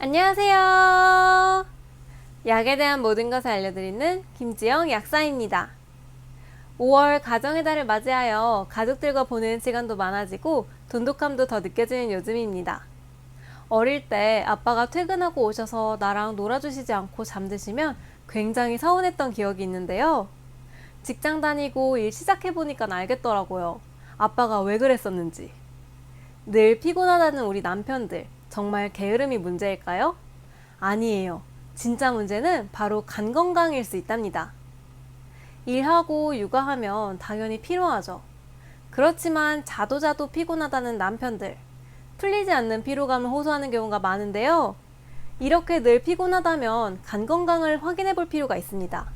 안녕하세요. 약에 대한 모든 것을 알려드리는 김지영 약사입니다. 5월 가정의 달을 맞이하여 가족들과 보내는 시간도 많아지고 돈독함도 더 느껴지는 요즘입니다. 어릴 때 아빠가 퇴근하고 오셔서 나랑 놀아주시지 않고 잠드시면 굉장히 서운했던 기억이 있는데요. 직장 다니고 일 시작해보니까 알겠더라고요. 아빠가 왜 그랬었는지. 늘 피곤하다는 우리 남편들, 정말 게으름이 문제일까요? 아니에요. 진짜 문제는 바로 간 건강일 수 있답니다. 일하고 육아하면 당연히 피로하죠. 그렇지만 자도 자도 피곤하다는 남편들, 풀리지 않는 피로감을 호소하는 경우가 많은데요. 이렇게 늘 피곤하다면 간 건강을 확인해 볼 필요가 있습니다.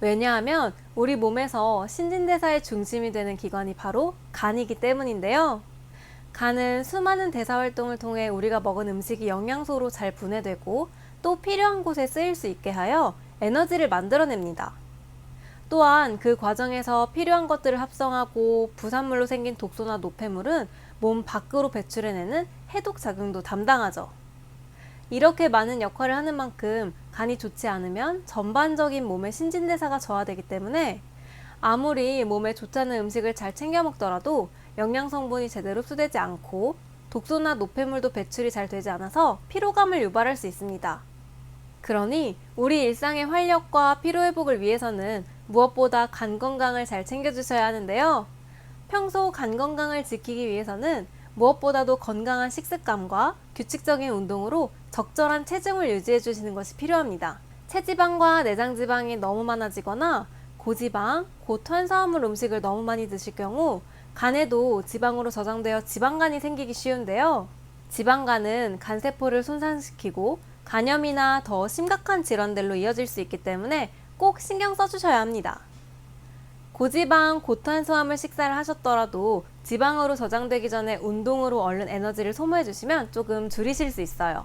왜냐하면 우리 몸에서 신진대사의 중심이 되는 기관이 바로 간이기 때문인데요. 간은 수많은 대사 활동을 통해 우리가 먹은 음식이 영양소로 잘 분해되고 또 필요한 곳에 쓰일 수 있게 하여 에너지를 만들어냅니다. 또한 그 과정에서 필요한 것들을 합성하고 부산물로 생긴 독소나 노폐물은 몸 밖으로 배출해내는 해독 작용도 담당하죠. 이렇게 많은 역할을 하는 만큼 간이 좋지 않으면 전반적인 몸의 신진대사가 저하되기 때문에 아무리 몸에 않은 음식을 잘 챙겨 먹더라도 영양 성분이 제대로 흡수되지 않고 독소나 노폐물도 배출이 잘 되지 않아서 피로감을 유발할 수 있습니다. 그러니 우리 일상의 활력과 피로 회복을 위해서는 무엇보다 간 건강을 잘 챙겨주셔야 하는데요. 평소 간 건강을 지키기 위해서는 무엇보다도 건강한 식습관과 규칙적인 운동으로 적절한 체중을 유지해 주시는 것이 필요합니다. 체지방과 내장지방이 너무 많아지거나 고지방, 고탄수화물 음식을 너무 많이 드실 경우 간에도 지방으로 저장되어 지방간이 생기기 쉬운데요. 지방간은 간세포를 손상시키고 간염이나 더 심각한 질환들로 이어질 수 있기 때문에 꼭 신경 써주셔야 합니다. 고지방, 고탄수화물 식사를 하셨더라도 지방으로 저장되기 전에 운동으로 얼른 에너지를 소모해 주시면 조금 줄이실 수 있어요.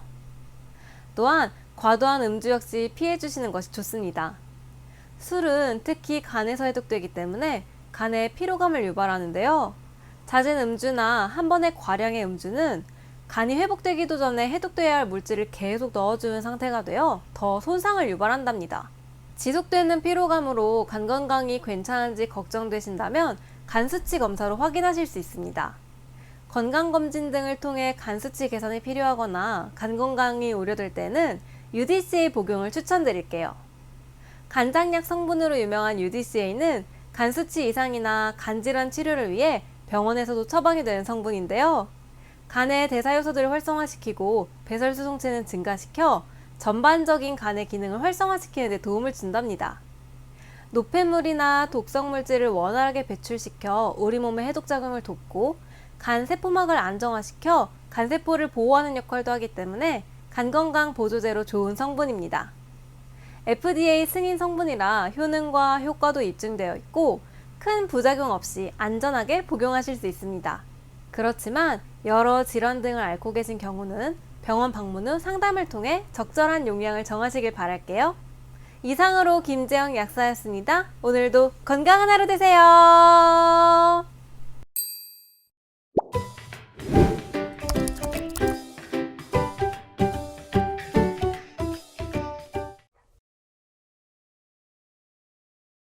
또한 과도한 음주 역시 피해 주시는 것이 좋습니다. 술은 특히 간에서 해독되기 때문에 간에 피로감을 유발하는데요. 잦은 음주나 한 번의 과량의 음주는 간이 회복되기도 전에 해독돼야 할 물질을 계속 넣어주는 상태가 되어 더 손상을 유발한답니다. 지속되는 피로감으로 간 건강이 괜찮은지 걱정되신다면 간 수치 검사로 확인하실 수 있습니다. 건강검진 등을 통해 간 수치 개선이 필요하거나 간 건강이 우려될 때는 UDCA 복용을 추천드릴게요. 간장약 성분으로 유명한 UDCA는 간 수치 이상이나 간질환 치료를 위해 병원에서도 처방이 되는 성분인데요. 간의 대사 요소들을 활성화시키고 배설 수송체는 증가시켜 전반적인 간의 기능을 활성화시키는 데 도움을 준답니다. 노폐물이나 독성 물질을 원활하게 배출시켜 우리 몸의 해독 작용을 돕고 간 세포막을 안정화시켜 간 세포를 보호하는 역할도 하기 때문에 간 건강 보조제로 좋은 성분입니다. FDA 승인 성분이라 효능과 효과도 입증되어 있고 큰 부작용 없이 안전하게 복용하실 수 있습니다. 그렇지만 여러 질환 등을 앓고 계신 경우는 병원 방문 후 상담을 통해 적절한 용량을 정하시길 바랄게요. 이상으로 김재영 약사였습니다. 오늘도 건강한 하루 되세요.